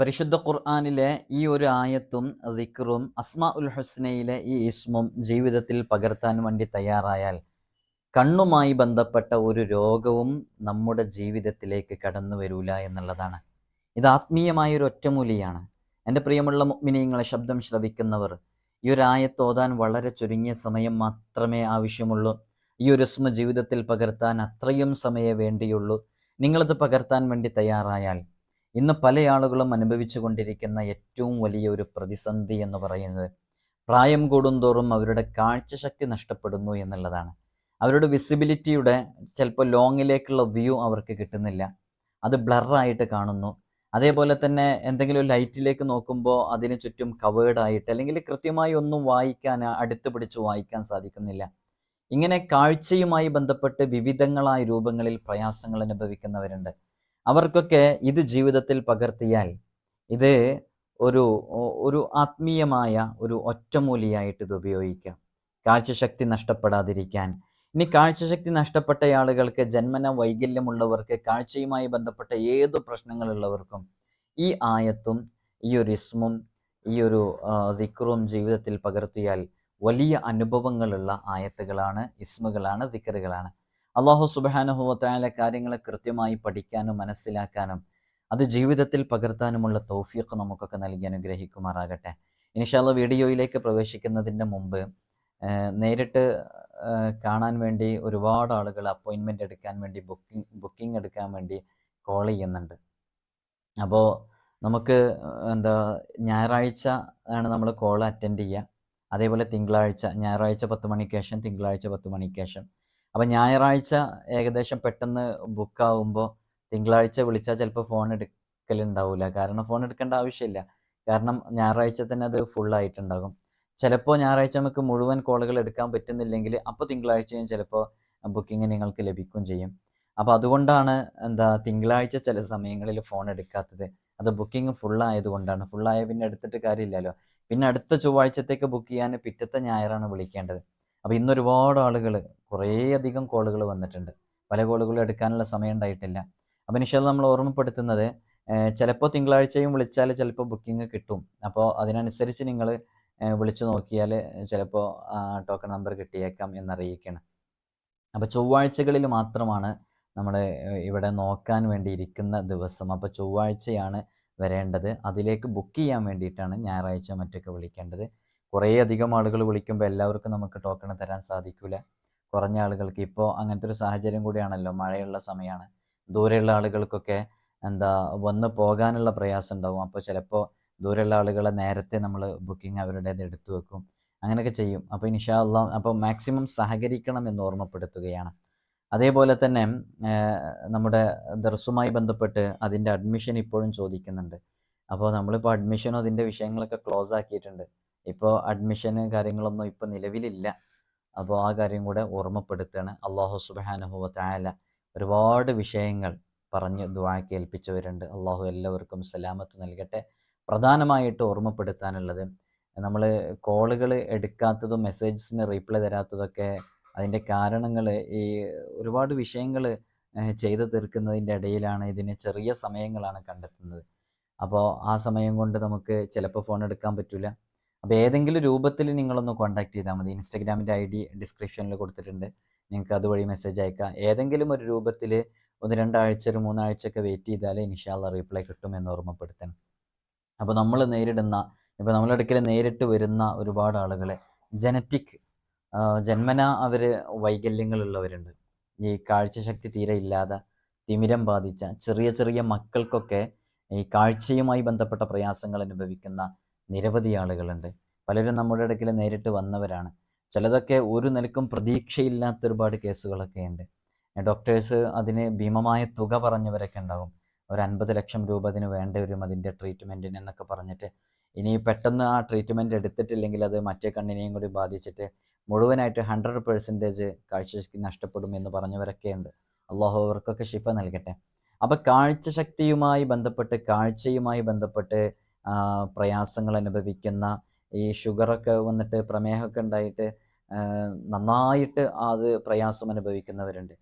പരിശുദ്ധ ഖുർആാനിലെ ഈ ഒരു ആയത്തും ദിക്റും അസ്മാ ഉൽ ഹുസ്നയിലെ ഈ ഇസ്മും ജീവിതത്തിൽ പകർത്താൻ വേണ്ടി തയ്യാറായാൽ കണ്ണുമായി ബന്ധപ്പെട്ട ഒരു രോഗവും നമ്മുടെ ജീവിതത്തിലേക്ക് കടന്നു വരൂല എന്നുള്ളതാണ്. ഇത് ആത്മീയമായ ഒരു ഒറ്റമൂലിയാണ്. എന്റെ പ്രിയമുള്ള മുഗ്മിനീങ്ങളെ ശബ്ദം ശ്രവിക്കുന്നവർ ഈ ഒരു ആയത്തോതാൻ വളരെ ചുരുങ്ങിയ സമയം മാത്രമേ ആവശ്യമുള്ളൂ. ഈ ഒരു ഇസ്മ ജീവിതത്തിൽ പകർത്താൻ അത്രയും സമയമേ വേണ്ടിയുള്ളൂ. നിങ്ങളത് പകർത്താൻ വേണ്ടി തയ്യാറായാൽ ഇന്ന് പല ആളുകളും അനുഭവിച്ചു കൊണ്ടിരിക്കുന്ന ഏറ്റവും വലിയ ഒരു പ്രതിസന്ധി എന്ന് പറയുന്നത് പ്രായം കൂടുന്തോറും അവരുടെ കാഴ്ചശക്തി നഷ്ടപ്പെടുന്നു എന്നുള്ളതാണ്. അവരുടെ വിസിബിലിറ്റിയുടെ ചിലപ്പോൾ ലോങ്ങിലേക്കുള്ള വ്യൂ അവർക്ക് കിട്ടുന്നില്ല. അത് ബ്ലറായിട്ട് കാണുന്നു. അതേപോലെ തന്നെ എന്തെങ്കിലും ലൈറ്റിലേക്ക് നോക്കുമ്പോൾ അതിന് ചുറ്റും കവേർഡായിട്ട് അല്ലെങ്കിൽ കൃത്യമായി ഒന്നും വായിക്കാൻ അടുത്ത് പിടിച്ച് വായിക്കാൻ സാധിക്കുന്നില്ല. ഇങ്ങനെ കാഴ്ചയുമായി ബന്ധപ്പെട്ട് വിവിധങ്ങളായ രൂപങ്ങളിൽ പ്രയാസങ്ങൾ അനുഭവിക്കുന്നവരുണ്ട്. അവർക്കൊക്കെ ഇത് ജീവിതത്തിൽ പകർത്തിയാൽ ഇത് ഒരു ഒരു ആത്മീയമായ ഒരു ഒറ്റമൂലിയായിട്ട് ഇത് ഉപയോഗിക്കാം. കാഴ്ചശക്തി നഷ്ടപ്പെടാതിരിക്കാൻ. ഇനി കാഴ്ചശക്തി നഷ്ടപ്പെട്ട ആളുകൾക്ക് ജന്മന വൈകല്യമുള്ളവർക്ക് കാഴ്ചയുമായി ബന്ധപ്പെട്ട ഏത് പ്രശ്നങ്ങളുള്ളവർക്കും ഈ ആയത്തും ഈ ഒരു ഇസ്മും ഈ ഒരു ദിക്റും ജീവിതത്തിൽ പകർത്തിയാൽ വലിയ അനുഭവങ്ങളുള്ള ആയത്തുകളാണ് ഇസ്മുകളാണ് ദിക്കറുകളാണ് അള്ളാഹു സുബാനുഹുവത്തായ കാര്യങ്ങളെ കൃത്യമായി പഠിക്കാനും മനസ്സിലാക്കാനും അത് ജീവിതത്തിൽ പകർത്താനുമുള്ള തൗഫീഖ് നമുക്കൊക്കെ നൽകി അനുഗ്രഹിക്കുമാറാകട്ടെ. ഇനിഷാല്ല വീഡിയോയിലേക്ക് പ്രവേശിക്കുന്നതിന്റെ മുമ്പ് നേരിട്ട് കാണാൻ വേണ്ടി ഒരുപാട് ആളുകൾ അപ്പോയിൻമെന്റ് എടുക്കാൻ വേണ്ടി ബുക്കിംഗ് ബുക്കിംഗ് എടുക്കാൻ വേണ്ടി കോൾ ചെയ്യുന്നുണ്ട്. അപ്പോൾ നമുക്ക് എന്താ ഞായറാഴ്ച ആണ് നമ്മൾ കോൾ അറ്റൻഡ് ചെയ്യുക. അതേപോലെ തിങ്കളാഴ്ച ഞായറാഴ്ച പത്ത് മണിക്ക് ശേഷം തിങ്കളാഴ്ച പത്ത് മണിക്ക് ശേഷം. അപ്പോൾ ഞായറാഴ്ച ഏകദേശം പെട്ടെന്ന് ബുക്കാവുമ്പോൾ തിങ്കളാഴ്ച വിളിച്ചാൽ ചിലപ്പോൾ ഫോൺ എടുക്കലുണ്ടാവില്ല കാരണം ഫോൺ എടുക്കേണ്ട ആവശ്യമില്ല കാരണം ഞായറാഴ്ച തന്നെ അത് ഫുള്ളായിട്ടുണ്ടാകും ചിലപ്പോൾ ഞായറാഴ്ച നമുക്ക് മുഴുവൻ കോളുകൾ എടുക്കാൻ പറ്റുന്നില്ലെങ്കിൽ അപ്പോൾ തിങ്കളാഴ്ചയും ചിലപ്പോൾ ബുക്കിംഗ് നിങ്ങൾക്ക് ലഭിക്കുകയും ചെയ്യും. അപ്പോൾ അതുകൊണ്ടാണ് എന്താ തിങ്കളാഴ്ച ചില സമയങ്ങളിൽ ഫോൺ എടുക്കാത്തത്. അത് ബുക്കിംഗ് ഫുള്ളായതുകൊണ്ടാണ് ഫുള്ളായ പിന്നെ എടുത്തിട്ട് കാര്യമില്ലല്ലോ. പിന്നെ അടുത്ത ചൊവ്വാഴ്ചത്തേക്ക് ബുക്ക് ചെയ്യാൻ പിറ്റത്തെ ഞായറാണ് വിളിക്കേണ്ടത്. അപ്പോൾ ഇന്ന് ഒരുപാട് ആളുകൾ കുറേയധികം കോളുകൾ വന്നിട്ടുണ്ട്. പല കോളുകളും എടുക്കാനുള്ള സമയം ഉണ്ടായിട്ടില്ല. അപ്പോൾ നിശ്ചയം നമ്മൾ ഓർമ്മപ്പെടുത്തുന്നത് ചിലപ്പോൾ തിങ്കളാഴ്ചയും വിളിച്ചാൽ ചിലപ്പോൾ ബുക്കിംഗ് കിട്ടും. അപ്പോൾ അതിനനുസരിച്ച് നിങ്ങൾ വിളിച്ചു നോക്കിയാൽ ചിലപ്പോൾ ടോക്കൺ നമ്പർ കിട്ടിയേക്കാം എന്നറിയിക്കണം. അപ്പോൾ ചൊവ്വാഴ്ചകളിൽ മാത്രമാണ് നമ്മൾ ഇവിടെ നോക്കാൻ വേണ്ടി ഇരിക്കുന്ന ദിവസം. അപ്പോൾ ചൊവ്വാഴ്ചയാണ് വരേണ്ടത്. അതിലേക്ക് ബുക്ക് ചെയ്യാൻ വേണ്ടിയിട്ടാണ് ഞായറാഴ്ച മറ്റൊക്കെ വിളിക്കേണ്ടത്. കുറേ അധികം ആളുകൾ വിളിക്കുമ്പോൾ എല്ലാവർക്കും നമുക്ക് ടോക്കൺ തരാൻ സാധിക്കില്ല കുറഞ്ഞ ആളുകൾക്ക്. ഇപ്പോൾ അങ്ങനത്തെ ഒരു സാഹചര്യം കൂടിയാണല്ലോ. മഴയുള്ള സമയമാണ് ദൂരെയുള്ള ആളുകൾക്കൊക്കെ എന്താ വന്ന് പോകാനുള്ള പ്രയാസം ഉണ്ടാവും അപ്പോൾ ചിലപ്പോൾ ദൂരെയുള്ള ആളുകളെ നേരത്തെ നമ്മൾ ബുക്കിംഗ് അവരുടേത് എടുത്തു വെക്കും. അങ്ങനെയൊക്കെ ചെയ്യും. അപ്പോൾ ഇൻഷാ അള്ളാ അപ്പോൾ മാക്സിമം സഹകരിക്കണം എന്ന് ഓർമ്മപ്പെടുത്തുകയാണ്. അതേപോലെ തന്നെ നമ്മുടെ ദർസുമായി ബന്ധപ്പെട്ട് അതിന്റെ അഡ്മിഷൻ ഇപ്പോഴും ചോദിക്കുന്നുണ്ട്. അപ്പോൾ നമ്മളിപ്പോൾ അഡ്മിഷനോ അതിന്റെ വിഷയങ്ങളൊക്കെ ക്ലോസ് ആക്കിയിട്ടുണ്ട്. ഇപ്പോൾ അഡ്മിഷന് കാര്യങ്ങളൊന്നും ഇപ്പോൾ നിലവിലില്ല. അപ്പോൾ ആ കാര്യം കൂടെ ഓർമ്മപ്പെടുത്തുകയാണ്. അള്ളാഹു സുബാനുഹുവ തായാല ഒരുപാട് വിഷയങ്ങൾ പറഞ്ഞ് ദുവാക്കി ഏൽപ്പിച്ചവരുണ്ട് അള്ളാഹു എല്ലാവർക്കും സലാമത്ത് നൽകട്ടെ. പ്രധാനമായിട്ട് ഓർമ്മപ്പെടുത്താനുള്ളത് നമ്മൾ കോളുകൾ എടുക്കാത്തതും മെസ്സേജസിന് റീപ്ലൈ തരാത്തതൊക്കെ അതിന്റെ കാരണങ്ങൾ ഈ ഒരുപാട് വിഷയങ്ങൾ ചെയ്തു തീർക്കുന്നതിന്റെ ഇടയിലാണ് ഇതിന് ചെറിയ സമയങ്ങളാണ് കണ്ടെത്തുന്നത്. അപ്പോൾ ആ സമയം കൊണ്ട് നമുക്ക് ചിലപ്പോൾ ഫോൺ എടുക്കാൻ പറ്റില്ല അപ്പോൾ ഏതെങ്കിലും രൂപത്തിൽ നിങ്ങളൊന്ന് കോൺടാക്ട് ചെയ്താൽ മതി. ഇൻസ്റ്റാഗ്രാമിന്റെ ഐ ഡി ഡിസ്ക്രിപ്ഷനിൽ കൊടുത്തിട്ടുണ്ട്. നിങ്ങൾക്ക് അതുവഴി മെസ്സേജ് അയക്കാം. ഏതെങ്കിലും ഒരു രൂപത്തിൽ ഒന്ന് രണ്ടാഴ്ച ഒരു മൂന്നാഴ്ചയൊക്കെ വെയിറ്റ് ചെയ്താൽ ഇൻഷാല്ല റീപ്ലൈ കിട്ടുമെന്ന് ഓർമ്മപ്പെടുത്തണം. അപ്പോൾ നമ്മൾ നേരിടുന്ന ഇപ്പോൾ നമ്മളെടുക്കൽ നേരിട്ട് വരുന്ന ഒരുപാട് ആളുകളെ ജനറ്റിക് ജന്മന അവർ വൈകല്യങ്ങളുള്ളവരുണ്ട്. ഈ കാഴ്ചശക്തി തീരെ ഇല്ലാതെ തിമിരം ബാധിച്ച ചെറിയ ചെറിയ മക്കൾക്കൊക്കെ ഈ കാഴ്ചയുമായി ബന്ധപ്പെട്ട പ്രയാസങ്ങൾ അനുഭവിക്കുന്ന നിരവധി ആളുകളുണ്ട്. പലരും നമ്മുടെ ഇടയ്ക്കിൽ നേരിട്ട് വന്നവരാണ്. ചിലതൊക്കെ ഒരു നിലക്കും പ്രതീക്ഷയില്ലാത്ത ഒരുപാട് കേസുകളൊക്കെ ഉണ്ട് ഡോക്ടേഴ്സ് അതിന് ഭീമമായ തുക പറഞ്ഞവരൊക്കെ ഉണ്ടാകും. ഒരു അൻപത് ലക്ഷം രൂപ അതിന് വേണ്ട വരും അതിന്റെ ട്രീറ്റ്മെന്റിന് എന്നൊക്കെ പറഞ്ഞിട്ട്. ഇനി പെട്ടെന്ന് ആ ട്രീറ്റ്മെന്റ് എടുത്തിട്ടില്ലെങ്കിൽ അത് മറ്റേ കണ്ണിനെയും കൂടി ബാധിച്ചിട്ട് മുഴുവനായിട്ട് ഹൺഡ്രഡ് പെർസെന്റേജ് കാഴ്ചശക്തി നഷ്ടപ്പെടും എന്ന് പറഞ്ഞവരൊക്കെ ഉണ്ട് അള്ളാഹു അവർക്കൊക്കെ ശിഫ നൽകട്ടെ. അപ്പോൾ കാഴ്ചശക്തിയുമായി ബന്ധപ്പെട്ട് കാഴ്ചയുമായി ബന്ധപ്പെട്ട് പ്രയാസങ്ങൾ അനുഭവിക്കുന്ന ഈ ഷുഗറൊക്കെ വന്നിട്ട് പ്രമേഹമൊക്കെ ഉണ്ടായിട്ട് നന്നായിട്ട് അത് പ്രയാസം അനുഭവിക്കുന്നവരുണ്ട്.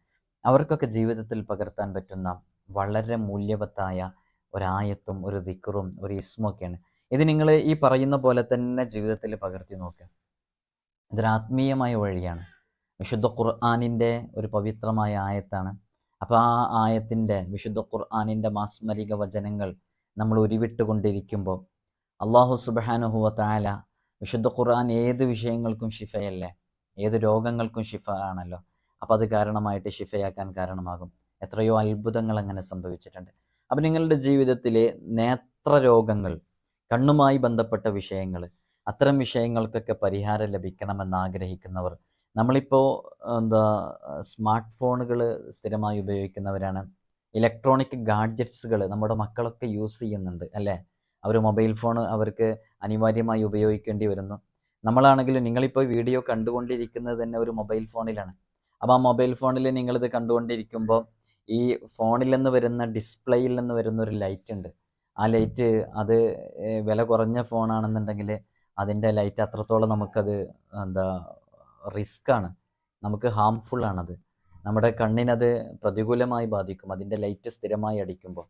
അവർക്കൊക്കെ ജീവിതത്തിൽ പകർത്താൻ പറ്റുന്ന വളരെ മൂല്യവത്തായ ഒരായത്തും ഒരു ദിക്കറും ഒരു ഇസ്മൊക്കെയാണ് ഇത് നിങ്ങൾ ഈ പറയുന്ന പോലെ തന്നെ ജീവിതത്തിൽ പകർത്തി നോക്കുക. ഇതൊരാത്മീയമായ വഴിയാണ്. വിശുദ്ധ ഖുർആാനിന്റെ ഒരു പവിത്രമായ ആയത്താണ്. അപ്പോൾ ആ ആയത്തിന്റെ വിശുദ്ധ ഖുർആാനിന്റെ മാസ്മരിക വചനങ്ങൾ നമ്മൾ ഉരുവിട്ടുകൊണ്ടിരിക്കുമ്പോൾ അള്ളാഹു സുബാനുഹുവ താല വിശുദ്ധ ഖുർആൻ ഏത് വിഷയങ്ങൾക്കും ഷിഫയല്ലേ ഏത് രോഗങ്ങൾക്കും ഷിഫ ആണല്ലോ. അപ്പോൾ അത് കാരണമായിട്ട് ഷിഫയാക്കാൻ കാരണമാകും. എത്രയോ അത്ഭുതങ്ങൾ അങ്ങനെ സംഭവിച്ചിട്ടുണ്ട്. അപ്പം നിങ്ങളുടെ ജീവിതത്തിലെ നേത്ര രോഗങ്ങൾ കണ്ണുമായി ബന്ധപ്പെട്ട വിഷയങ്ങൾ അത്തരം വിഷയങ്ങൾക്കൊക്കെ പരിഹാരം ലഭിക്കണമെന്ന് ആഗ്രഹിക്കുന്നവർ നമ്മളിപ്പോൾ എന്താ സ്മാർട്ട് ഫോണുകൾ സ്ഥിരമായി ഉപയോഗിക്കുന്നവരാണ്. ഇലക്ട്രോണിക് ഗാഡ്ജറ്റ്സുകൾ നമ്മുടെ മക്കളൊക്കെ യൂസ് ചെയ്യുന്നുണ്ട് അല്ലേ? അവർ മൊബൈൽ ഫോൺ അവർക്ക് അനിവാര്യമായി ഉപയോഗിക്കേണ്ടി വരുന്നു. നമ്മളാണെങ്കിലും നിങ്ങളിപ്പോൾ വീഡിയോ കണ്ടുകൊണ്ടിരിക്കുന്നത് തന്നെ ഒരു മൊബൈൽ ഫോണിലാണ്. അപ്പോൾ ആ മൊബൈൽ ഫോണിൽ നിങ്ങളിത് കണ്ടുകൊണ്ടിരിക്കുമ്പോൾ ഈ ഫോണിൽ നിന്ന് വരുന്ന ഡിസ്പ്ലേയിൽ നിന്ന് വരുന്ന ഒരു ലൈറ്റ് ഉണ്ട്. ആ ലൈറ്റ് അത് വില കുറഞ്ഞ ഫോണാണെന്നുണ്ടെങ്കിൽ അതിന്റെ ലൈറ്റ് അത്രത്തോളം നമുക്കത് എന്താ റിസ്ക്കാണ്. നമുക്ക് ഹാംഫുൾ ആണത് നമ്മുടെ കണ്ണിനത് പ്രതികൂലമായി ബാധിക്കും അതിന്റെ ലൈറ്റ് സ്ഥിരമായി അടിക്കുമ്പോൾ.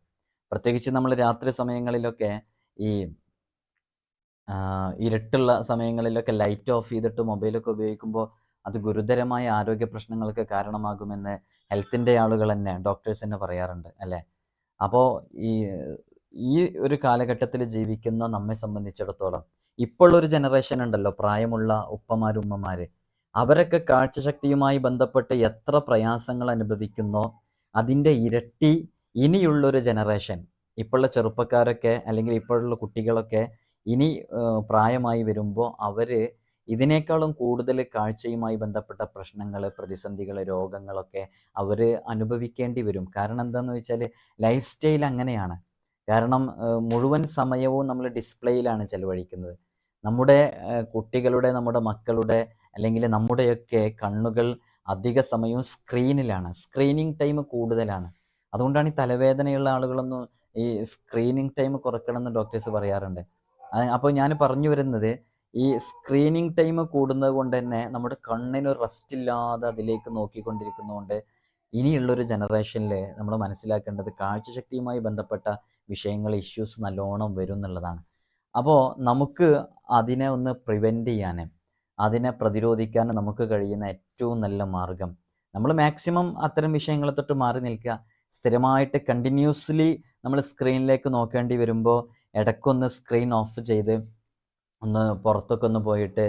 പ്രത്യേകിച്ച് നമ്മൾ രാത്രി സമയങ്ങളിലൊക്കെ ഈ ഇരുട്ടുള്ള സമയങ്ങളിലൊക്കെ ലൈറ്റ് ഓഫ് ചെയ്തിട്ട് മൊബൈലൊക്കെ ഉപയോഗിക്കുമ്പോൾ അത് ഗുരുതരമായ ആരോഗ്യ പ്രശ്നങ്ങൾക്ക് കാരണമാകുമെന്ന് ഹെൽത്തിന്റെ ആളുകൾ തന്നെ ഡോക്ടേഴ്സ് തന്നെ പറയാറുണ്ട് അല്ലേ? അപ്പോൾ ഈ ഈ ഒരു കാലഘട്ടത്തിൽ ജീവിക്കുന്ന നമ്മെ സംബന്ധിച്ചിടത്തോളം ഇപ്പോഴൊരു ജനറേഷൻ ഉണ്ടല്ലോ പ്രായമുള്ള ഉപ്പമാരും ഉമ്മമാർ അവരൊക്കെ കാഴ്ചശക്തിയുമായി ബന്ധപ്പെട്ട് എത്ര പ്രയാസങ്ങൾ അനുഭവിക്കുന്നോ അതിന്റെ ഇരട്ടി ഇനിയുള്ളൊരു ജനറേഷൻ. ഇപ്പോഴുള്ള ചെറുപ്പക്കാരൊക്കെ അല്ലെങ്കിൽ ഇപ്പോഴുള്ള കുട്ടികളൊക്കെ ഇനി പ്രായമായി വരുമ്പോൾ അവർ ഇതിനേക്കാളും കൂടുതൽ കാഴ്ചയുമായി ബന്ധപ്പെട്ട പ്രശ്നങ്ങൾ പ്രതിസന്ധികൾ രോഗങ്ങളൊക്കെ അവർ അനുഭവിക്കേണ്ടി വരും. കാരണം എന്താണെന്ന് വെച്ചാൽ ലൈഫ് സ്റ്റൈൽ അങ്ങനെയാണ്. കാരണം മുഴുവൻ സമയവും നമ്മൾ ഡിസ്പ്ലേയിലാണ് ചെലവഴിക്കുന്നത്. നമ്മുടെ കുട്ടികളുടെ നമ്മുടെ മക്കളുടെ അല്ലെങ്കിൽ നമ്മുടെയൊക്കെ കണ്ണുകൾ അധിക സമയവും സ്ക്രീനിലാണ് സ്ക്രീനിങ് ടൈം കൂടുതലാണ്. അതുകൊണ്ടാണ് ഈ തലവേദനയുള്ള ആളുകളൊന്നും ഈ സ്ക്രീനിങ് ടൈം കുറയ്ക്കണമെന്ന് ഡോക്ടേഴ്സ് പറയാറുണ്ട്. അപ്പോൾ ഞാൻ പറഞ്ഞു വരുന്നത് ഈ സ്ക്രീനിങ് ടൈം കൂടുന്നത് കൊണ്ട് തന്നെ നമ്മുടെ കണ്ണിന് റെസ്റ്റ് ഇല്ലാതെ അതിലേക്ക് നോക്കിക്കൊണ്ടിരിക്കുന്നതുകൊണ്ട് ഇനിയുള്ളൊരു ജനറേഷനിൽ നമ്മൾ മനസ്സിലാക്കേണ്ടത് കാഴ്ചശക്തിയുമായി ബന്ധപ്പെട്ട വിഷയങ്ങൾ ഇഷ്യൂസ് നല്ലോണം വരും എന്നുള്ളതാണ്. അപ്പോൾ നമുക്ക് അതിനെ ഒന്ന് പ്രിവെന്റ് ചെയ്യാൻ അതിനെ പ്രതിരോധിക്കാൻ നമുക്ക് കഴിയുന്ന ഏറ്റവും നല്ല മാർഗം. നമ്മൾ മാക്സിമം അത്തരം വിഷയങ്ങളെ തൊട്ട് മാറി നിൽക്കുക. സ്ഥിരമായിട്ട് കണ്ടിന്യൂസ്ലി നമ്മൾ സ്ക്രീനിലേക്ക് നോക്കേണ്ടി വരുമ്പോൾ ഇടയ്ക്കൊന്ന് സ്ക്രീൻ ഓഫ് ചെയ്ത് ഒന്ന് പുറത്തൊക്കെ ഒന്ന് പോയിട്ട്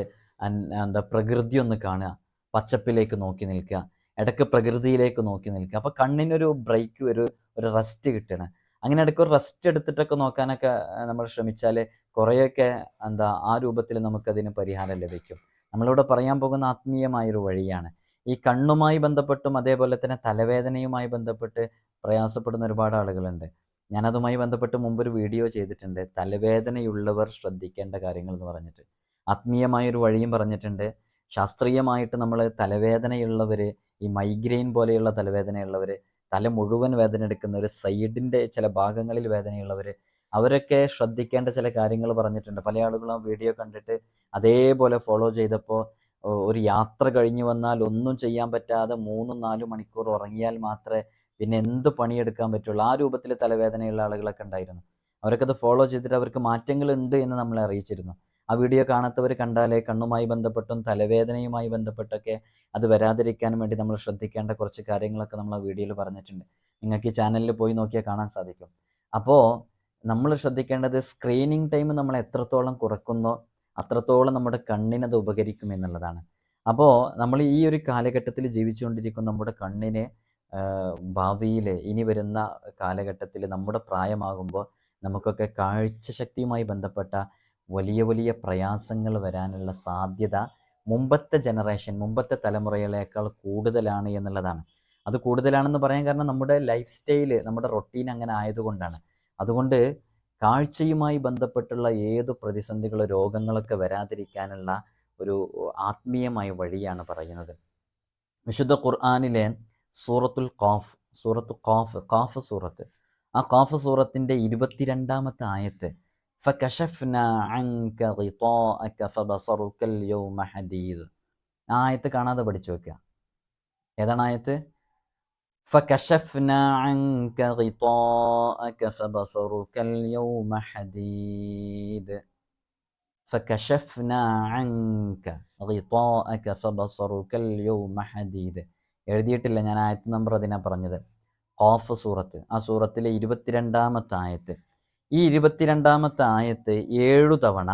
എന്താ പ്രകൃതി ഒന്ന് കാണുക. പച്ചപ്പിലേക്ക് നോക്കി നിൽക്കുക. ഇടയ്ക്ക് പ്രകൃതിയിലേക്ക് നോക്കി നിൽക്കുക. അപ്പോൾ കണ്ണിനൊരു ബ്രേക്ക് ഒരു ഒരു റെസ്റ്റ് കിട്ടണം. അങ്ങനെ ഇടയ്ക്ക് ഒരു റെസ്റ്റ് എടുത്തിട്ടൊക്കെ നോക്കാനൊക്കെ നമ്മൾ ശ്രമിച്ചാൽ കുറേയൊക്കെ എന്താ ആ രൂപത്തിൽ നമുക്കതിന് പരിഹാരം ലഭിക്കും. നമ്മളിവിടെ പറയാൻ പോകുന്ന ആത്മീയമായൊരു വഴിയാണ്. ഈ കണ്ണുമായി ബന്ധപ്പെട്ടും അതേപോലെ തന്നെ തലവേദനയുമായി ബന്ധപ്പെട്ട് പ്രയാസപ്പെടുന്ന ഒരുപാട് ആളുകളുണ്ട്. ഞാനതുമായി ബന്ധപ്പെട്ട് മുമ്പൊരു വീഡിയോ ചെയ്തിട്ടുണ്ട്. തലവേദനയുള്ളവർ ശ്രദ്ധിക്കേണ്ട കാര്യങ്ങൾ എന്ന് പറഞ്ഞിട്ട്. ആത്മീയമായൊരു വഴിയും പറഞ്ഞിട്ടുണ്ട്. ശാസ്ത്രീയമായിട്ട് നമ്മൾ തലവേദനയുള്ളവർ ഈ മൈഗ്രെയിൻ പോലെയുള്ള തലവേദനയുള്ളവർ തല മുഴുവൻ വേദന എടുക്കുന്നവർ സൈഡിന്റെ ചില ഭാഗങ്ങളിൽ വേദനയുള്ളവർ അവരൊക്കെ ശ്രദ്ധിക്കേണ്ട ചില കാര്യങ്ങൾ പറഞ്ഞിട്ടുണ്ട്. പല ആളുകളും ആ വീഡിയോ കണ്ടിട്ട് അതേപോലെ ഫോളോ ചെയ്തപ്പോൾ ഒരു യാത്ര കഴിഞ്ഞു വന്നാൽ ഒന്നും ചെയ്യാൻ പറ്റാതെ മൂന്നും നാലും മണിക്കൂർ ഉറങ്ങിയാൽ മാത്രമേ പിന്നെ എന്ത് പണിയെടുക്കാൻ പറ്റുള്ളൂ? ആ രൂപത്തിൽ തലവേദനയുള്ള ആളുകളൊക്കെ ഉണ്ടായിരുന്നു. അവരൊക്കെ അത് ഫോളോ ചെയ്തിട്ട് അവർക്ക് മാറ്റങ്ങൾ ഉണ്ട് എന്ന് നമ്മളെ അറിയിച്ചിരുന്നു. ആ വീഡിയോ കാണാത്തവർ കണ്ടാലേ കണ്ണുമായി ബന്ധപ്പെട്ടും തലവേദനയുമായി ബന്ധപ്പെട്ടൊക്കെ അത് വരാതിരിക്കാൻ വേണ്ടി നമ്മൾ ശ്രദ്ധിക്കേണ്ട കുറച്ച് കാര്യങ്ങളൊക്കെ നമ്മൾ ആ വീഡിയോയിൽ പറഞ്ഞിട്ടുണ്ട്. നിങ്ങൾക്ക് ഈ ചാനലിൽ പോയി നോക്കിയാൽ കാണാൻ സാധിക്കും. അപ്പോൾ നമ്മൾ ശ്രദ്ധിക്കേണ്ടത് സ്ക്രീനിങ് ടൈം നമ്മൾ എത്രത്തോളം കുറക്കുന്നോ അത്രത്തോളം നമ്മുടെ കണ്ണിനത് ഉപകരിക്കും എന്നുള്ളതാണ്. അപ്പോൾ നമ്മൾ ഈ ഒരു കാലഘട്ടത്തിൽ ജീവിച്ചുകൊണ്ടിരിക്കുന്ന നമ്മുടെ കണ്ണിന് ഭാവിയിൽ ഇനി വരുന്ന കാലഘട്ടത്തിൽ നമ്മുടെ പ്രായമാകുമ്പോൾ നമുക്കൊക്കെ കാഴ്ചശക്തിയുമായി ബന്ധപ്പെട്ട വലിയ വലിയ പ്രയാസങ്ങൾ വരാനുള്ള സാധ്യത മുമ്പത്തെ ജനറേഷൻ മുമ്പത്തെ തലമുറകളേക്കാൾ കൂടുതലാണ് എന്നുള്ളതാണ്. അത് കൂടുതലാണെന്ന് പറയാൻ കാരണം നമ്മുടെ ലൈഫ് സ്റ്റൈൽ നമ്മുടെ റൊട്ടീൻ അങ്ങനെ ആയതുകൊണ്ടാണ്. അതുകൊണ്ട് കാഴ്ചയുമായി ബന്ധപ്പെട്ടുള്ള ഏത് പ്രതിസന്ധികളോ രോഗങ്ങളൊക്കെ വരാതിരിക്കാനുള്ള ഒരു ആത്മീയമായ വഴിയാണ് പറയുന്നത്. വിശുദ്ധ ഖുർആാനിലെ സൂറത്തുൽ ഖാഫ് സൂറത്തു ഖാഫ് ഖാഫ് സൂറത്ത്. ആ ഖാഫ് സൂറത്തിന്റെ ഇരുപത്തിരണ്ടാമത്തെ ആയത്ത് ആയത്ത് കാണാതെ പഠിച്ചു വെക്കുക. ഏതാണ് ആയത്ത്? فكشفنا عنك غطاءك فبصرك اليوم حديد فكشفنا عنك غطاءك فبصرك اليوم حديد എഴുതിയിട്ടില്ല ഞാൻ ആയത്ത് നമ്പർ അതിനാ പറഞ്ഞത് ഖാഫ് സൂറത്ത് ആ സൂറത്തിലെ ഇരുപത്തിരണ്ടാമത്തെ ആയത്ത് ഈ ഇരുപത്തിരണ്ടാമത്തെ ആയത്ത് ഏഴു തവണ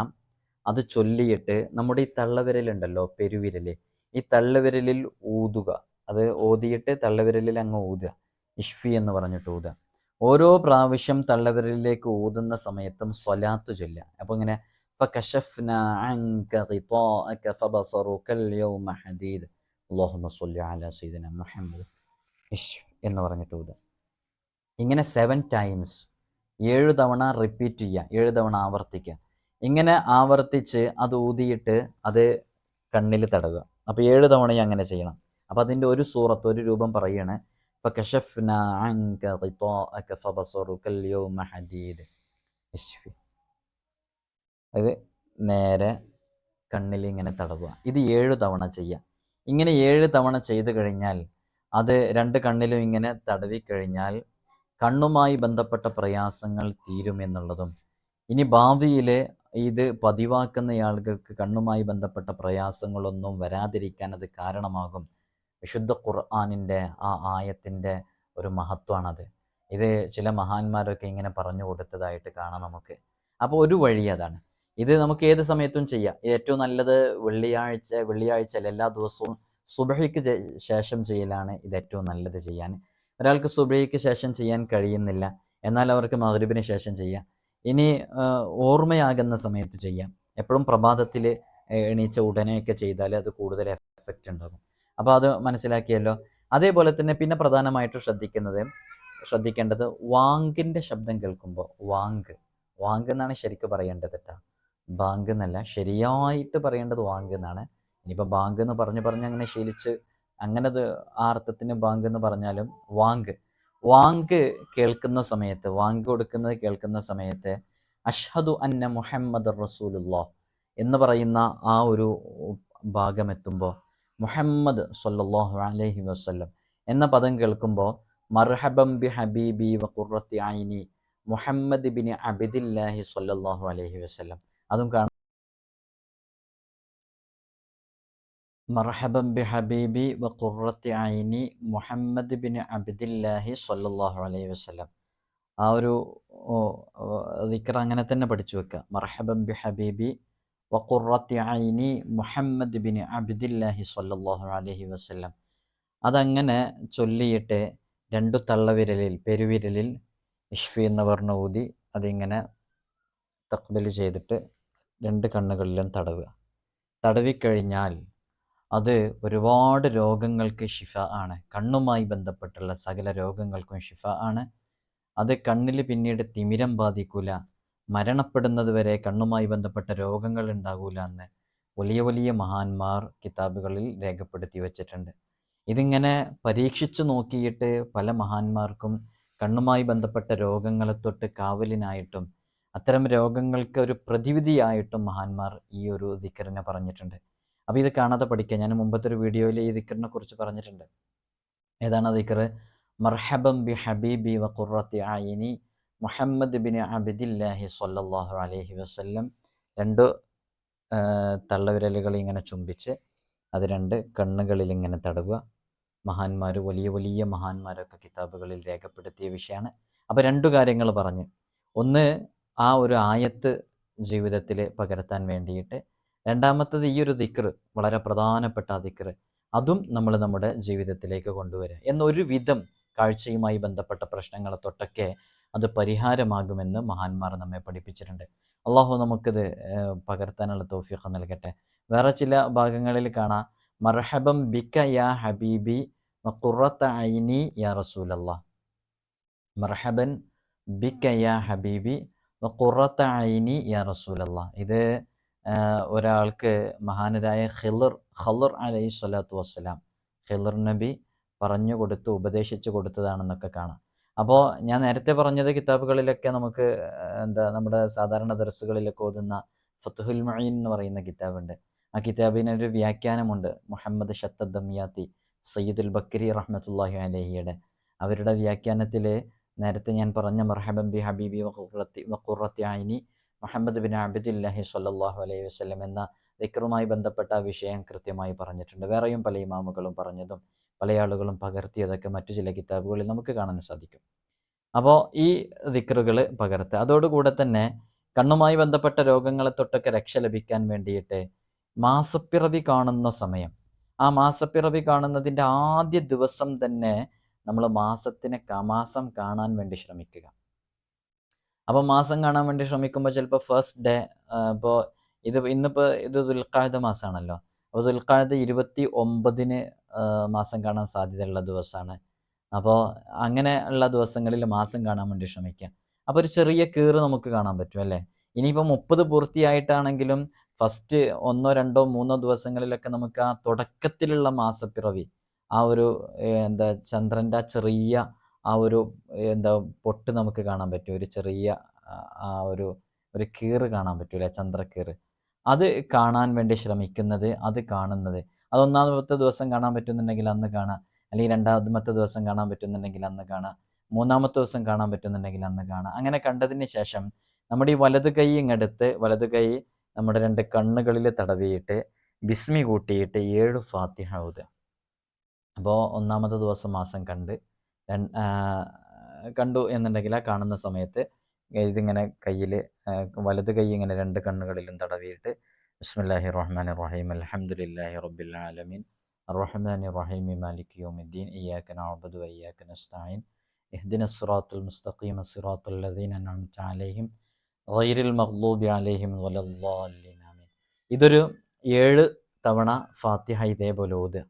അത് ചൊല്ലിയിട്ട് നമ്മുടെ ഈ തള്ളവിരലുണ്ടല്ലോ പെരുവിരല് ഈ തള്ളവിരലിൽ ഊതുക അത് ഓതിയിട്ട് തള്ളവിരലിൽ അങ്ങ് ഊതുക ഇഷ്ഫി എന്ന് പറഞ്ഞിട്ട് ഊതുക ഓരോ പ്രാവശ്യം തള്ളവിരലിലേക്ക് ഊതുന്ന സമയത്തും സ്വലാത്ത് ചൊല്ലുക അപ്പോൾ ഇങ്ങനെ فكشفنا عنك غطاءك فبصرك اليوم حديد اللهم صل على سيدنا محمد ഇഷ് എന്ന് പറഞ്ഞിട്ട് ഊതുക ഇങ്ങനെ സെവൻ ടൈംസ് ഏഴ് തവണ റിപ്പീറ്റ് ചെയ്യുക ഏഴ് തവണ ആവർത്തിക്കുക ഇങ്ങനെ ആവർത്തിച്ച് അത് ഊതിയിട്ട് അത് കണ്ണിൽ തടവുക അപ്പോൾ ഏഴ് തവണയും അങ്ങനെ ചെയ്യണം അപ്പോൾ അതിന്റെ ഒരു സൂറത്ത് ഒരു രൂപം പറയാണ് അത് നേരെ കണ്ണിൽ ഇങ്ങനെ തടവുക. ഇത് ഏഴ് തവണ ചെയ്യുക ഇങ്ങനെ ഏഴ് തവണ ചെയ്തു കഴിഞ്ഞാൽ അത് രണ്ട് കണ്ണിലും ഇങ്ങനെ തടവി കഴിഞ്ഞാൽ കണ്ണുമായി ബന്ധപ്പെട്ട പ്രയാസങ്ങൾ തീരും എന്നുള്ളതും ഇനി ഭാവിയിൽ ഇത് പതിവാക്കുന്ന ആളുകൾക്ക് കണ്ണുമായി ബന്ധപ്പെട്ട പ്രയാസങ്ങളൊന്നും വരാതിരിക്കാൻ അത് കാരണമാകും. വിശുദ്ധ ഖുർആാനിന്റെ ആ ആയത്തിന്റെ ഒരു മഹത്വമാണത്. ഇത് ചില മഹാന്മാരൊക്കെ ഇങ്ങനെ പറഞ്ഞു കൊടുത്തതായിട്ട് കാണാം നമുക്ക്. അപ്പോൾ ഒരു വഴി അതാണ്. ഇത് നമുക്ക് ഏത് സമയത്തും ചെയ്യാം. ഏറ്റവും നല്ലത് വെള്ളിയാഴ്ച വെള്ളിയാഴ്ച എല്ലാ ദിവസവും സുബഹയ്ക്ക് ശേഷം ചെയ്യലാണ് ഇത് ഏറ്റവും നല്ലത് ചെയ്യാൻ. ഒരാൾക്ക് സുബഹയ്ക്ക് ശേഷം ചെയ്യാൻ കഴിയുന്നില്ല എന്നാൽ അവർക്ക് മഗ്രിബിന് ശേഷം ചെയ്യാം. ഇനി ഓർമ്മയാകുന്ന സമയത്ത് ചെയ്യാം. എപ്പോഴും പ്രഭാതത്തിൽ എണീച്ച ഉടനെയൊക്കെ ചെയ്താൽ അത് കൂടുതൽ എഫക്റ്റ് ഉണ്ടാകും. അപ്പോൾ അത് മനസ്സിലാക്കിയല്ലോ. അതേപോലെ തന്നെ പിന്നെ പ്രധാനമായിട്ട് ശ്രദ്ധിക്കുന്നത് ശ്രദ്ധിക്കേണ്ടത് വാങ്കിന്റെ ശബ്ദം കേൾക്കുമ്പോൾ വാങ്ക്. വാങ്ക് എന്നാണ് ശരിക്കും പറയേണ്ടത് കേട്ടോ ബാങ്ക് എന്നല്ല ശരിയായിട്ട് പറയേണ്ടത് വാങ്ക് എന്നാണ്. ഇനിയിപ്പോൾ ബാങ്ക് എന്ന് പറഞ്ഞു പറഞ്ഞ് അങ്ങനെ ശീലിച്ച് അങ്ങനെ ആ അർത്ഥത്തിന് ബാങ്ക് എന്ന് പറഞ്ഞാലും വാങ്ക്. വാങ്ക് കേൾക്കുന്ന സമയത്ത് വാങ്ക് കൊടുക്കുന്നത് കേൾക്കുന്ന സമയത്ത് അഷ്ഹദു അന്ന മുഹമ്മദ് റസൂലുള്ള എന്ന് പറയുന്ന ആ ഒരു ഭാഗം എത്തുമ്പോൾ മുഹമ്മദ് സല്ലാഹു അലഹി വസല്ലം എന്ന പദം കേൾക്കുമ്പോൾ മർഹബം ബി ഹബീബി വ ഖുറത്തി ഐനി മുഹമ്മദ് ബിൻ അബിദില്ലാഹി സല്ലാഹു അലഹി വസല്ലം. അതും കാണാം. മർഹബം ബി ഹബീബി വ ഖുറത്തി ഐനി മുഹമ്മദ് ബിൻ അബിദില്ലാഹി സല്ലാഹു അലൈഹി വസല്ലം. ആ ഒരു ദിക്ർ അങ്ങനെ തന്നെ പഠിച്ചു വെക്കുക. മർഹബം ബി ഹബീബി വ ഖുറത്തി ഐനി മുഹമ്മദ് ബിൻ അബ്ദില്ലാഹി സല്ലാഹു അലഹി വസല്ലം. അതങ്ങനെ ചൊല്ലിയിട്ട് രണ്ടു തള്ളവിരലിൽ പെരുവിരലിൽ ഇഷ്ഫി എന്ന് പറഞ്ഞ ഊതി അതിങ്ങനെ തക്ബൽ ചെയ്തിട്ട് രണ്ട് കണ്ണുകളിലും തടവുക. തടവിക്കഴിഞ്ഞാൽ അത് ഒരുപാട് രോഗങ്ങൾക്ക് ഷിഫ ആണ്. കണ്ണുമായി ബന്ധപ്പെട്ടുള്ള സകല രോഗങ്ങൾക്കും ഷിഫ ആണ്. അത് കണ്ണിൽ പിന്നീട് തിമിരം ബാധിക്കൂല. മരണപ്പെടുന്നത് വരെ കണ്ണുമായി ബന്ധപ്പെട്ട രോഗങ്ങൾ ഉണ്ടാകൂല എന്ന് വലിയ വലിയ മഹാന്മാർ കിതാബുകളിൽ രേഖപ്പെടുത്തി വച്ചിട്ടുണ്ട്. ഇതിങ്ങനെ പരീക്ഷിച്ചു നോക്കിയിട്ട് പല മഹാന്മാർക്കും കണ്ണുമായി ബന്ധപ്പെട്ട രോഗങ്ങളെ തൊട്ട് കാവലിനായിട്ടും അത്തരം രോഗങ്ങൾക്ക് ഒരു പ്രതിവിധിയായിട്ടും മഹാന്മാർ ഈ ഒരു ദിക്കറിനെ പറഞ്ഞിട്ടുണ്ട്. അപ്പോൾ ഇത് കാണാതെ പഠിക്കുക ഞാൻ മുമ്പത്തെ ഒരു വീഡിയോയിൽ ഈ ദിക്കറിനെ കുറിച്ച് പറഞ്ഞിട്ടുണ്ട്. ഏതാണ് ദിക്കറ്? മർഹബം ബി ഹബീബി വ ഖുറത്തി ആയിനി മുഹമ്മദ് ബിൻ അബിദില്ലാഹി സ്വല്ലല്ലാഹു അലഹി വസ്ല്ലം രണ്ട് തള്ളവിരലുകൾ ഇങ്ങനെ ചുംബിച്ച് അത് രണ്ട് കണ്ണുകളിൽ ഇങ്ങനെ തടവുക. മഹാന്മാർ വലിയ വലിയ മഹാന്മാരൊക്കെ കിതാബുകളിൽ രേഖപ്പെടുത്തിയ വിഷയമാണ്. അപ്പോൾ രണ്ടു കാര്യങ്ങൾ പറഞ്ഞ്. ഒന്ന് ആ ഒരു ആയത്ത് ജീവിതത്തിൽ പകർത്താൻ വേണ്ടിയിട്ട്. രണ്ടാമത്തത് ഈ ഒരു ദിക്ർ വളരെ പ്രധാനപ്പെട്ട ആ ദിക്ർ അതും നമ്മൾ നമ്മുടെ ജീവിതത്തിലേക്ക് കൊണ്ടുവരിക. എന്നൊരു വിധം കാഴ്ചയുമായി ബന്ധപ്പെട്ട പ്രശ്നങ്ങളെ തൊട്ടൊക്കെ അത് പരിഹാരമാകുമെന്ന് മഹാന്മാർ നമ്മെ പഠിപ്പിച്ചിട്ടുണ്ട്. അള്ളാഹു നമുക്കിത് പകർത്താനുള്ള തോഫിയൊക്കെ നൽകട്ടെ. വേറെ ചില ഭാഗങ്ങളിൽ കാണാം. മർഹബം ബിക്ക യാ ഹബീബി ഖുറത്ത ഐനി യാ റസൂലല്ലാ. മർഹബൻ ബിക്ക യാ ഹബീബി ഖുറത്ത ഐനി യാ റസൂലല്ലാ. ഇത് ഒരാൾക്ക് മഹാനരായ ഖിലർ ഖലർ അലൈഹി സ്വലാത്തു വസ്സലാം. ഖിലർ നബി പറഞ്ഞു കൊടുത്ത് ഉപദേശിച്ചു കൊടുത്തതാണെന്നൊക്കെ കാണാം. അപ്പോൾ ഞാൻ നേരത്തെ പറഞ്ഞത് കിതാബുകളിലൊക്കെ നമുക്ക് എന്താ നമ്മുടെ സാധാരണ ദർസുകളിലൊക്കെ ഓതുന്ന ഫത്തുഹുൽ മഴീൻ എന്ന് പറയുന്ന കിതാബുണ്ട്. ആ കിതാബിന് ഒരു വ്യാഖ്യാനമുണ്ട്. മുഹമ്മദ് ഷത്തദ് ദമിയാത്തി സയ്യിദുൽ ബക്കരി റഹ്മത്തുല്ലാഹി അലഹിയുടെ. അവരുടെ വ്യാഖ്യാനത്തിൽ നേരത്തെ ഞാൻ പറഞ്ഞ മർഹബൻ ബി ഹബീബി വഖുറത്തി വഖുറത്തി ആയിനി മുഹമ്മദ് ബിൻ അബിദുല്ലാഹി സ്വല്ലല്ലാഹു അലൈഹി വസ്ലം എന്ന ദിക്റുമായി ബന്ധപ്പെട്ട വിഷയം കൃത്യമായി പറഞ്ഞിട്ടുണ്ട്. വേറെയും പല ഇമാമുകളും പറഞ്ഞതും പല ആളുകളും പകർത്തിയതൊക്കെ മറ്റു ചില കിതാബുകളിൽ നമുക്ക് കാണാൻ സാധിക്കും. അപ്പോൾ ഈ ദിക്റുകൾ പകർത്തുക അതോടുകൂടെ തന്നെ കണ്ണുമായി ബന്ധപ്പെട്ട രോഗങ്ങളെ തൊട്ടൊക്കെ രക്ഷ ലഭിക്കാൻ വേണ്ടിയിട്ട് മാസപ്പിറവി കാണുന്ന സമയം. ആ മാസപ്പിറവി കാണുന്നതിന്റെ ആദ്യ ദിവസം തന്നെ നമ്മൾ മാസത്തിനെ മാസം കാണാൻ വേണ്ടി ശ്രമിക്കുക. അപ്പോൾ മാസം കാണാൻ വേണ്ടി ശ്രമിക്കുമ്പോൾ ചിലപ്പോൾ ഫസ്റ്റ് ഡേ ഇപ്പോൾ ഇത് ഇന്നിപ്പോൾ ഇത് ദുൽഖാഴത മാസമാണല്ലോ. അപ്പോൾ ദുൽഖാഴത ഇരുപത്തി ഒമ്പതിന് മാസം കാണാൻ സാധ്യതയുള്ള ദിവസമാണ് അപ്പോൾ അങ്ങനെ ഉള്ള ദിവസങ്ങളിൽ മാസം കാണാൻ വേണ്ടി ശ്രമിക്കുക അപ്പോൾ ഒരു ചെറിയ കീറ് നമുക്ക് കാണാൻ പറ്റും അല്ലേ? ഇനിയിപ്പോൾ മുപ്പത് പൂർത്തിയായിട്ടാണെങ്കിലും ഫസ്റ്റ് ഒന്നോ രണ്ടോ മൂന്നോ ദിവസങ്ങളിലൊക്കെ നമുക്ക് ആ തുടക്കത്തിലുള്ള മാസപ്പിറവി ആ ഒരു എന്താ ചന്ദ്രന്റെ ചെറിയ ആ ഒരു എന്താ പൊട്ട് നമുക്ക് കാണാൻ പറ്റും. ഒരു ചെറിയ ആ ഒരു ഒരു കീറ് കാണാൻ പറ്റൂല? ചന്ദ്രക്കീറ്. അത് കാണാൻ വേണ്ടി ശ്രമിക്കുന്നത് അത് കാണുന്നത്. അത് ഒന്നാമത്തെ ദിവസം കാണാൻ പറ്റുന്നുണ്ടെങ്കിൽ അന്ന് കാണാം. അല്ലെങ്കിൽ രണ്ടാമത്തെ ദിവസം കാണാൻ പറ്റുന്നുണ്ടെങ്കിൽ അന്ന് കാണാം. മൂന്നാമത്തെ ദിവസം കാണാൻ പറ്റുന്നുണ്ടെങ്കിൽ അന്ന് കാണാം. അങ്ങനെ കണ്ടതിന് ശേഷം നമ്മുടെ ഈ വലത് കൈ ഇങ്ങെടുത്ത് വലത് കൈ നമ്മുടെ രണ്ട് കണ്ണുകളിൽ തടവിയിട്ട് ബിസ്മി കൂട്ടിയിട്ട് ഏഴ് ഫാത്തിഹ അപ്പോൾ ഒന്നാമത്തെ ദിവസം മാസം കണ്ട് കണ്ടു എന്നുണ്ടെങ്കിൽ ആ കാണുന്ന സമയത്ത് ഇതിങ്ങനെ കയ്യിൽ വലത് കൈ ഇങ്ങനെ രണ്ട് കണ്ണുകളിലും തടവിയിട്ട് ബിസ്മില്ലാഹി റഹ്മാൻ റഹീം അലഹമുല്ലാഹി റബ്ബിൽ ആലമീൻ റഹ്മാൻ റഹീമി മാലിക് യോമുദ്ദീൻ ഇയാക്കൻ അബദു അയ്യാക്കൻ അസ്തായിൻ ഇഹ്ദിന സിറാത്തുൽ മുസ്തഖീം സിറാത്തുൽ അലഹിം അൻഅംത അലൈഹിം അലഹിം മഖ്ലൂബി അലൈഹിം ആമീൻ. ഇതൊരു ഏഴ് തവണ ഫാത്തിഹ ഇതേപോലെ ഓത്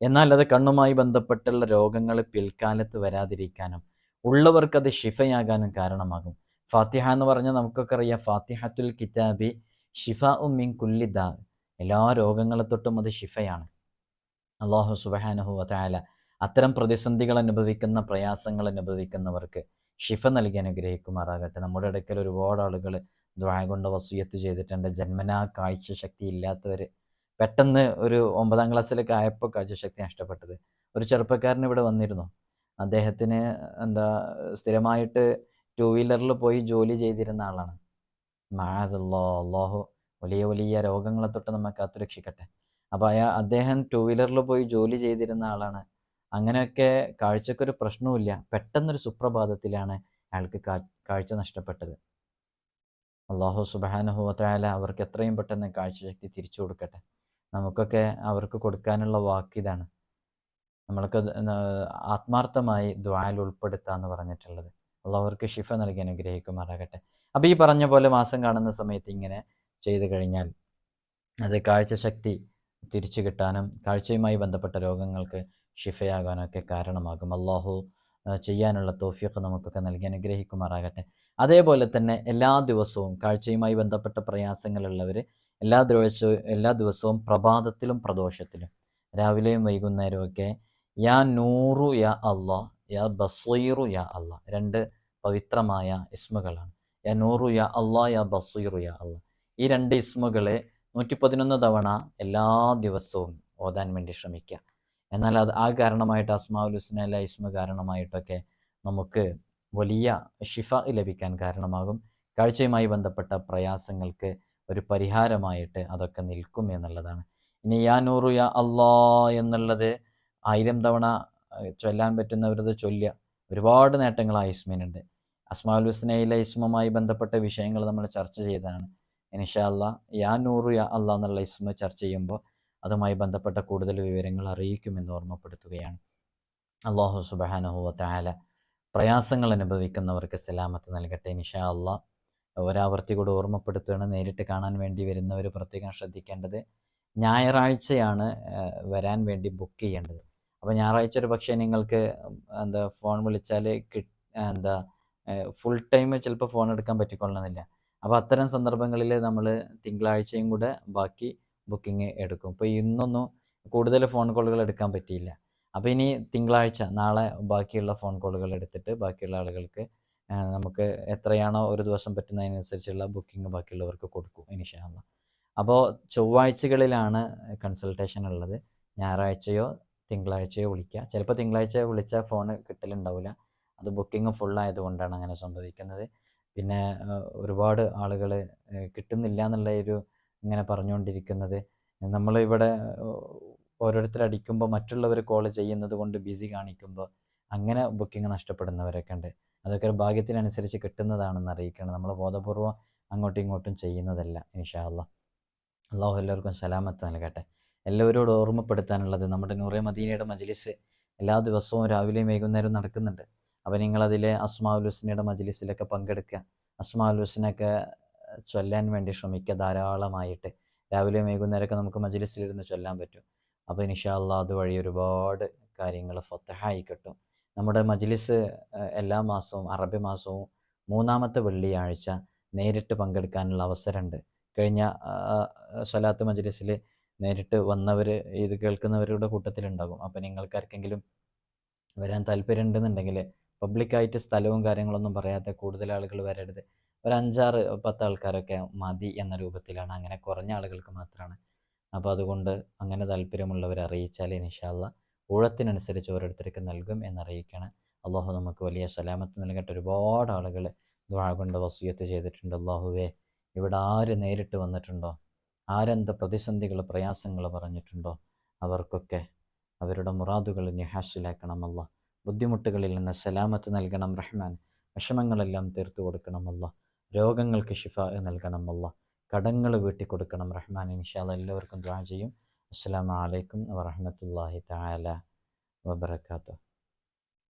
എന്നാൽ അത് കണ്ണുമായി ബന്ധപ്പെട്ടുള്ള രോഗങ്ങൾ പിൽക്കാലത്ത് വരാതിരിക്കാനും ഉള്ളവർക്കത് ഷിഫയാകാനും കാരണമാകും. ഫാത്തിഹ എന്ന് പറഞ്ഞാൽ നമുക്കൊക്കെ അറിയാം. ഫാത്തിഹത്തുൽ കിതാബി ഷിഫ ഉമ്മിൻ കുല്ലിദാ എല്ലാ രോഗങ്ങളെ തൊട്ടും അത് ഷിഫയാണ് അള്ളാഹു സുബഹാനഹു വതാല അത്തരം പ്രതിസന്ധികൾ അനുഭവിക്കുന്ന പ്രയാസങ്ങൾ അനുഭവിക്കുന്നവർക്ക് ഷിഫ നൽകി അനുഗ്രഹിക്കുമാറാകട്ടെ. നമ്മുടെ ഇടയ്ക്കൽ ഒരുപാട് ആളുകൾ ദ്വായ കൊണ്ട് വസൂയത്ത് ചെയ്തിട്ടുണ്ട്. ജന്മനാ കാഴ്ച ശക്തി ഇല്ലാത്തവർ പെട്ടെന്ന് ഒരു ഒമ്പതാം ക്ലാസ്സിലേക്ക് ആയപ്പോൾ കാഴ്ചശക്തി നഷ്ടപ്പെട്ടത്. ഒരു ചെറുപ്പക്കാരൻ ഇവിടെ വന്നിരുന്നു. അദ്ദേഹത്തിന് എന്താ സ്ഥിരമായിട്ട് ടൂ വീലറിൽ പോയി ജോലി ചെയ്തിരുന്ന ആളാണ്. മാതല്ലോ അള്ളാഹു വലിയ വലിയ രോഗങ്ങളെ തൊട്ട് നമ്മെ കാത്തുരക്ഷിക്കട്ടെ. അപ്പോൾ അയാ അദ്ദേഹം ടൂ വീലറിൽ പോയി ജോലി ചെയ്തിരുന്ന ആളാണ്. അങ്ങനെയൊക്കെ കാഴ്ചക്കൊരു പ്രശ്നവുമില്ല. പെട്ടെന്നൊരു സുപ്രഭാതത്തിലാണ് അയാൾക്ക് കാഴ്ച നഷ്ടപ്പെട്ടത്. അള്ളാഹു സുബാനുഹുവത്തായാല അവർക്ക് എത്രയും പെട്ടെന്ന് കാഴ്ച ശക്തി തിരിച്ചു കൊടുക്കട്ടെ. നമുക്കൊക്കെ അവർക്ക് കൊടുക്കാനുള്ള വാക്ക് ഇതാണ്. നമ്മൾക്ക് ആത്മാർത്ഥമായി ദ്വായൽ ആത്മാർത്ഥമായി എന്ന് പറഞ്ഞിട്ടുള്ളത്. അള്ളാഹ് അവർക്ക് ഷിഫ നൽകി അനുഗ്രഹിക്കുമാറാകട്ടെ. അപ്പോൾ ഈ പറഞ്ഞ പോലെ മാസം കാണുന്ന സമയത്ത് ഇങ്ങനെ ചെയ്തു കഴിഞ്ഞാൽ അത് കാഴ്ചശക്തി തിരിച്ചു കിട്ടാനും കാഴ്ചയുമായി ബന്ധപ്പെട്ട രോഗങ്ങൾക്ക് ഷിഫയാകാനൊക്കെ കാരണമാകും. അള്ളാഹു ചെയ്യാനുള്ള തോഫിയൊക്കെ നമുക്കൊക്കെ നൽകി അനുഗ്രഹിക്കുമാറാകട്ടെ. അതേപോലെ തന്നെ എല്ലാ ദിവസവും കാഴ്ചയുമായി ബന്ധപ്പെട്ട പ്രയാസങ്ങളുള്ളവർ എല്ലാ ദിവസവും എല്ലാ ദിവസവും പ്രഭാതത്തിലും പ്രദോഷത്തിലും രാവിലെയും വൈകുന്നേരവും ഒക്കെ യാ നൂറു യാ അള്ളാ യാ ബസീറു യാ അല്ല രണ്ട് പവിത്രമായ ഇസ്മുകളാണ്. യാ നൂറു യാ അള്ളാ യാ ബസീറു യാ അല്ല ഈ രണ്ട് ഇസ്മുകളെ നൂറ്റി പതിനൊന്ന് തവണ എല്ലാ ദിവസവും ഓതാൻ വേണ്ടി ശ്രമിക്കുക. എന്നാൽ അത് ആ കാരണമായിട്ട് അസ്മാഉൽ ഹുസ്ന അല്ല ഇസ്മ കാരണമായിട്ടൊക്കെ നമുക്ക് വലിയ ഷിഫ ലഭിക്കാൻ കാരണമാകും. കാഴ്ചയുമായി ബന്ധപ്പെട്ട പ്രയാസങ്ങൾക്ക് ഒരു പരിഹാരമായിട്ട് അതൊക്കെ നിൽക്കും എന്നുള്ളതാണ്. ഇനി യാ നൂറു യാ അള്ളാ എന്നുള്ളത് ആയിരം തവണ ചൊല്ലാൻ പറ്റുന്നവരത് ചൊല്ലുക. ഒരുപാട് നേട്ടങ്ങൾ ആയുസ്മിനുണ്ട് അസ്മാൽ ഹുസ്നയിലെ ഇസ്മുമായി ബന്ധപ്പെട്ട വിഷയങ്ങൾ നമ്മൾ ചർച്ച ചെയ്തതാണ്. ഇൻഷാ അല്ലാ യാ നൂറു യാ അല്ല എന്നുള്ള ഇസ്മ ചർച്ച ചെയ്യുമ്പോൾ അതുമായി ബന്ധപ്പെട്ട കൂടുതൽ വിവരങ്ങൾ അറിയിക്കുമെന്ന് ഓർമ്മപ്പെടുത്തുകയാണ്. അള്ളാഹു സുബാനഹു വത്തായാല പ്രയാസങ്ങൾ അനുഭവിക്കുന്നവർക്ക് സലാമത്ത് നൽകട്ടെ ഇൻഷാ അല്ല ഒരാവർത്തി കൂടെ ഓർമ്മപ്പെടുത്തുകയാണ്. നേരിട്ട് കാണാൻ വേണ്ടി വരുന്നവർ പ്രത്യേകം ശ്രദ്ധിക്കേണ്ടത് ഞായറാഴ്ചയാണ് വരാൻ വേണ്ടി ബുക്ക് ചെയ്യേണ്ടത്. അപ്പോൾ ഞായറാഴ്ച ഒരു പക്ഷേ നിങ്ങൾക്ക് എന്താ ഫോൺ വിളിച്ചാൽ എന്താ ഫുൾ ടൈം ചിലപ്പോൾ ഫോൺ എടുക്കാൻ പറ്റിക്കൊള്ളണമെന്നില്ല. അപ്പോൾ അത്തരം സന്ദർഭങ്ങളിൽ നമ്മൾ തിങ്കളാഴ്ചയും കൂടെ ബാക്കി ബുക്കിംഗ് എടുക്കും. ഇപ്പോൾ ഇന്നൊന്നും കൂടുതൽ ഫോൺ കോളുകൾ എടുക്കാൻ പറ്റിയില്ല. അപ്പോൾ ഇനി തിങ്കളാഴ്ച നാളെ ബാക്കിയുള്ള ഫോൺ കോളുകൾ എടുത്തിട്ട് ബാക്കിയുള്ള ആളുകൾക്ക് നമുക്ക് എത്രയാണോ ഒരു ദിവസം പറ്റുന്നതിനനുസരിച്ചുള്ള ബുക്കിംഗ് ബാക്കിയുള്ളവർക്ക് കൊടുക്കും ഇനിഷാല്ല അപ്പോൾ ചൊവ്വാഴ്ചകളിലാണ് കൺസൾട്ടേഷൻ ഉള്ളത്. ഞായറാഴ്ചയോ തിങ്കളാഴ്ചയോ വിളിക്കുക. ചിലപ്പോൾ തിങ്കളാഴ്ച വിളിച്ചാൽ ഫോൺ കിട്ടലുണ്ടാവില്ല അത് ബുക്കിംഗ് ഫുള്ളായതുകൊണ്ടാണ് അങ്ങനെ സംഭവിക്കുന്നത്. പിന്നെ ഒരുപാട് ആളുകൾ കിട്ടുന്നില്ല എന്നുള്ള ഒരു ഇങ്ങനെ പറഞ്ഞുകൊണ്ടിരിക്കുന്നത്. നമ്മൾ ഇവിടെ ഓരോരുത്തർ അടിക്കുമ്പോൾ മറ്റുള്ളവർ കോൾ ചെയ്യുന്നത് കൊണ്ട് ബിസി കാണിക്കുമ്പോൾ അങ്ങനെ ബുക്കിംഗ് നഷ്ടപ്പെടുന്നവരൊക്കെ ഉണ്ട്. അതൊക്കെ ഒരു ഭാഗ്യത്തിനനുസരിച്ച് കിട്ടുന്നതാണെന്ന് അറിയിക്കണം. നമ്മൾ ബോധപൂർവം അങ്ങോട്ടും ഇങ്ങോട്ടും ചെയ്യുന്നതല്ല ഇൻഷാ അല്ലാ അള്ളാഹു എല്ലാവർക്കും സലാമത്ത് നൽകട്ടെ. എല്ലാവരോടും ഓർമ്മപ്പെടുത്താനുള്ളത് നമ്മുടെ നൂറെ മദീനയുടെ മജ്ലിസ് എല്ലാ ദിവസവും രാവിലെയും വൈകുന്നേരവും നടക്കുന്നുണ്ട്. അപ്പോൾ നിങ്ങളതിലെ അസ്മാഉൽ ഹുസ്നയുടെ മജ്ലിസിലൊക്കെ പങ്കെടുക്കുക. അസ്മാഉൽ ഹുസ്നൊക്കെ ചൊല്ലാൻ വേണ്ടി ശ്രമിക്കുക ധാരാളമായിട്ട്. രാവിലെയും വൈകുന്നേരമൊക്കെ നമുക്ക് മജ്ലിസിലിരുന്ന് ചൊല്ലാൻ പറ്റും. അപ്പോൾ ഇൻഷാ അല്ലാ അതുവഴി ഒരുപാട് കാര്യങ്ങൾ ഫത്തഹായി കിട്ടും. നമ്മുടെ മജ്ലിസ് എല്ലാ മാസവും അറബി മാസവും മൂന്നാമത്തെ വെള്ളിയാഴ്ച നേരിട്ട് പങ്കെടുക്കാനുള്ള അവസരമുണ്ട്. കഴിഞ്ഞ സ്വലാത്ത് മജ്ലിസിൽ നേരിട്ട് വന്നവർ ഇത് കേൾക്കുന്നവരുടെ കൂട്ടത്തിലുണ്ടാകും. അപ്പോൾ നിങ്ങൾക്കാർക്കെങ്കിലും വരാൻ താല്പര്യമുണ്ടെന്നുണ്ടെങ്കിൽ പബ്ലിക്കായിട്ട് സ്ഥലവും കാര്യങ്ങളൊന്നും പറയാതെ കൂടുതൽ ആളുകൾ വരരുത്. ഒരു അഞ്ചാറ് പത്ത് ആൾക്കാരൊക്കെ മതി എന്ന രൂപത്തിലാണ്. അങ്ങനെ കുറഞ്ഞ ആളുകൾക്ക് മാത്രമാണ് അപ്പോൾ അതുകൊണ്ട് അങ്ങനെ താല്പര്യമുള്ളവർ അറിയിച്ചാൽ ഇനിഷാല്ല ഊഴത്തിനനുസരിച്ച് ഓരോരുത്തർക്ക് നൽകും എന്നറിയിക്കണം. അള്ളാഹു നമുക്ക് വലിയ സലാമത്ത് നൽകട്ടെ. ഒരുപാട് ആളുകൾ ദ്വാ കൊണ്ട് വസൂയത്ത് ചെയ്തിട്ടുണ്ട്. അള്ളാഹുവേ ഇവിടെ ആര് നേരിട്ട് വന്നിട്ടുണ്ടോ? ആരെന്ത് പ്രതിസന്ധികൾ പ്രയാസങ്ങൾ പറഞ്ഞിട്ടുണ്ടോ? അവർക്കൊക്കെ അവരുടെ മുറാദുകൾ നീ ഹാസിലാക്കണമല്ല. ബുദ്ധിമുട്ടുകളിൽ നിന്ന് സലാമത്ത് നൽകണം റഹ്മാൻ. വിഷമങ്ങളെല്ലാം തീർത്തു കൊടുക്കണമല്ല. രോഗങ്ങൾക്ക് ഷിഫ നൽകണമല്ല. കടങ്ങൾ വീട്ടിക്കൊടുക്കണം റഹ്മാൻ. ഇൻഷാല്ല എല്ലാവർക്കും ദ്വാ ചെയ്യും. അസ്സാം വലൈക്കും വറഹ്മത്തുള്ളാഹി തആല വബറകാതുഹു.